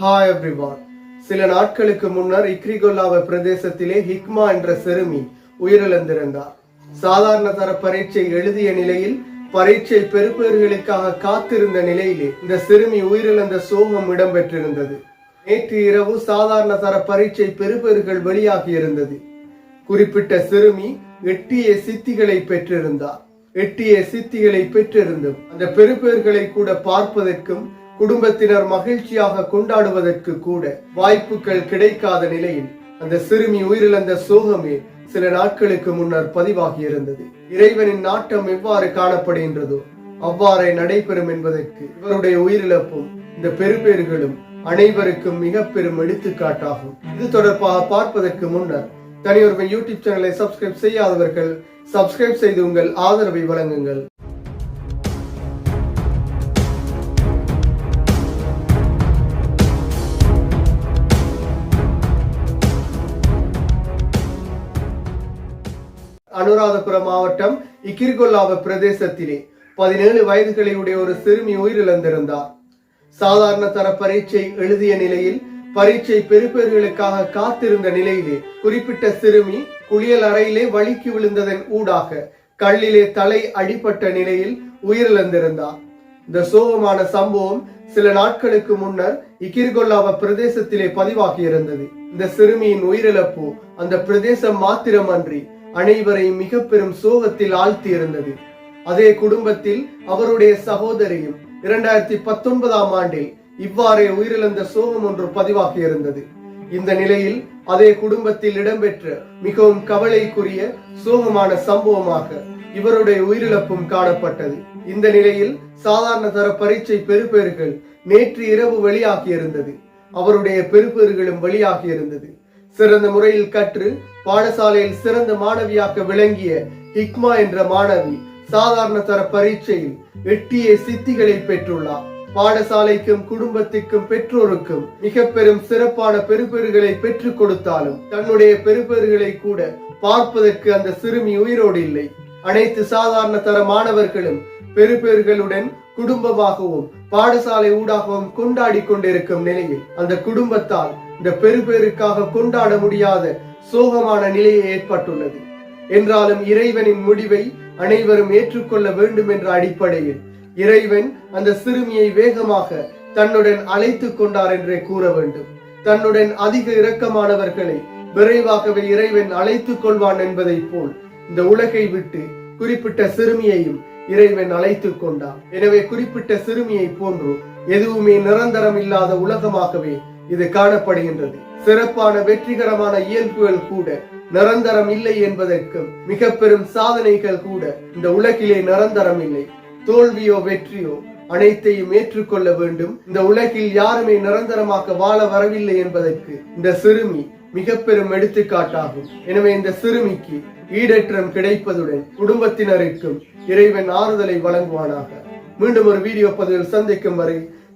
Hi everyone சில நாட்களுக்கு முன்னர் இக்ரிகொல்லாவ பிரதேசத்திலே ஹிக்மா என்ற சிறுமி உயிரிழந்திருந்தார். சாதாரண தர பரீட்சை எழுதிய நிலையில் பரீட்சை பெறுபேறுகளுக்காக காத்திருந்த நிலையிலே இந்த சிறுமி உயிரிழந்த சோகம் இடம்பெற்றிருந்தது. நேற்று இரவு சாதாரண தர பரீட்சை பெறுபவர்கள் வெளியாகி இருந்தது. குறிப்பிட்ட சிறுமி எட்டிய சித்திகளை பெற்றிருந்தார். எட்டிய சித்திகளை பெற்றிருந்தும் அந்த பெறுபேறுகளை கூட பார்ப்பதற்கும் குடும்பத்தினர் மகிழ்ச்சியாக கொண்டாடுவதற்கு கூட வாய்ப்புகள் கிடைக்காத நிலையில் அந்த சிறுமி உயிரிழந்த சோகமே சில நாட்களுக்கு முன்னர் பதிவாகியிருந்தது. இறைவனின் நாட்டம் எவ்வாறு காணப்படுகின்றதோ அவ்வாறே நடைபெறும் என்பதற்கு இவருடைய உயிரிழப்பும் இந்த பெறுபேறுகளும் அனைவருக்கும் மிக பெரும் எடுத்துக்காட்டாகும். இது தொடர்பாக பார்ப்பதற்கு முன்னர் தனியொருமை யூடியூப் சேனலை சப்ஸ்கிரைப் செய்யாதவர்கள் சப்ஸ்கிரைப் செய்து உங்கள் ஆதரவை வழங்குங்கள். அனுராதபுரம் மாவட்டம் இக்கிர்கொல்லாவ பிரதேசத்திலே பதினேழு வயதுகளை உடைய ஒரு சிறுமி உயிரிழந்திருந்தார். சாதாரண தர பரீட்சை எழுதிய நிலையில் பரீட்சை பெறுபேறுகளுக்காக காத்திருந்த நிலையிலே குறிப்பிட்ட சிறுமி குளியல் அறையிலே வழுக்கி விழுந்ததன் ஊடாக கல்லிலே தலை அடிபட்ட நிலையில் உயிரிழந்திருந்தார். இந்த சோகமான சம்பவம் சில நாட்களுக்கு முன்னர் இக்கிர்கொல்லாவ பிரதேசத்திலே பதிவாகி இருந்தது இந்த சிறுமியின் உயிரிழப்பு அந்த பிரதேசம் மாத்திரமன்றி அனைவரையும் மிக பெரும் சோகத்தில் ஆழ்த்தி இருந்தது அதே குடும்பத்தில் அவருடைய சகோதரியும் இரண்டாயிரத்தி பத்தொன்பதாம் ஆண்டில் இவ்வாறே உயிரிழந்த சோகம் ஒன்று பதிவாகி இருந்தது இந்த நிலையில் அதே குடும்பத்தில் இடம்பெற்ற மிகவும் கவலைக்குரிய சோகமான சம்பவமாக இவருடைய உயிரிழப்பும் காணப்பட்டது. இந்த நிலையில் சாதாரண தர பரீட்சை பெறுபேறுகள் நேற்று இரவு வெளியாகி இருந்தது அவருடைய பெறுபேறுகளும் வெளியாகி இருந்தது சிறந்த முறையில் கற்று பாடசாலையில் சிறந்த மாணவியாக விளங்கிய ஹிக்மா என்ற மாணவி சாதாரண தர பரீட்சையில் எட்டிய சித்திகளை பெற்றுள்ளார். பாடசாலைக்கும் குடும்பத்திற்கும் பெற்றோருக்கும் மிக பெரும் சிறப்பான பெறுபேறுகளை பெற்றுக் கொடுத்தாலும் தன்னுடைய பெறுபேறுகளை கூட பார்ப்பதற்கு அந்த சிறுமி உயிரோடு இல்லை. அனைத்து சாதாரண தர மாணவர்களும் பெறுபேறுகளுடன் குடும்பமாகவும் பாடசாலை ஊடாகவும் கொண்டாடி கொண்டிருக்கும் நிலையில் அந்த குடும்பத்தால் இந்த பெருபேருக்காக கொண்டாட முடியாத சோகமான நிலையை ஏற்பட்டுள்ளது. என்றாலும் இறைவனின் முடிவை அனைவரும் ஏற்றுக்கொள்ள வேண்டும் என்ற அடிப்படையில் இறைவன் அந்த சிறுமியை வேகமாக தன்னுடன் அழைத்துக் கொண்டார் என்றே கூற வேண்டும். தன்னுடன் அதிக இரக்கமானவர்களை விரைவாகவே இறைவன் அழைத்துக் கொள்வான் என்பதைப் போல் இந்த உலகை விட்டு குறிப்பிட்ட சிறுமியையும் இறைவன் அழைத்துக் கொண்டார் எனவே குறிப்பிட்ட சிறுமியை போன்று எதுவுமே நிரந்தரம் இல்லாத உலகமாகவே இது காணப்படுகின்றது. சிறப்பான வெற்றிகரமான இயல்புகள் கூட நிரந்தரம் இல்லை என்பதற்கும் மிக பெரும் சாதனைகள் கூட இந்த உலகிலே நிரந்தரம் இல்லை. தோல்வியோ வெற்றியோ அனைத்தையும் ஏற்றுக்கொள்ள வேண்டும். இந்த உலகில் யாருமே நிரந்தரமாக வாழ வரவில்லை என்பதற்கு இந்த சிறுமி மிக பெரும் எடுத்துக்காட்டாகும். எனவே இந்த சிறுமிக்கு ஈடேற்றம் கிடைப்பதுடன் குடும்பத்தினருக்கும் இறைவன் ஆறுதலை வழங்குவானாக. மீண்டும் ஒரு வீடியோ பதிவில் சந்திக்கும் வரை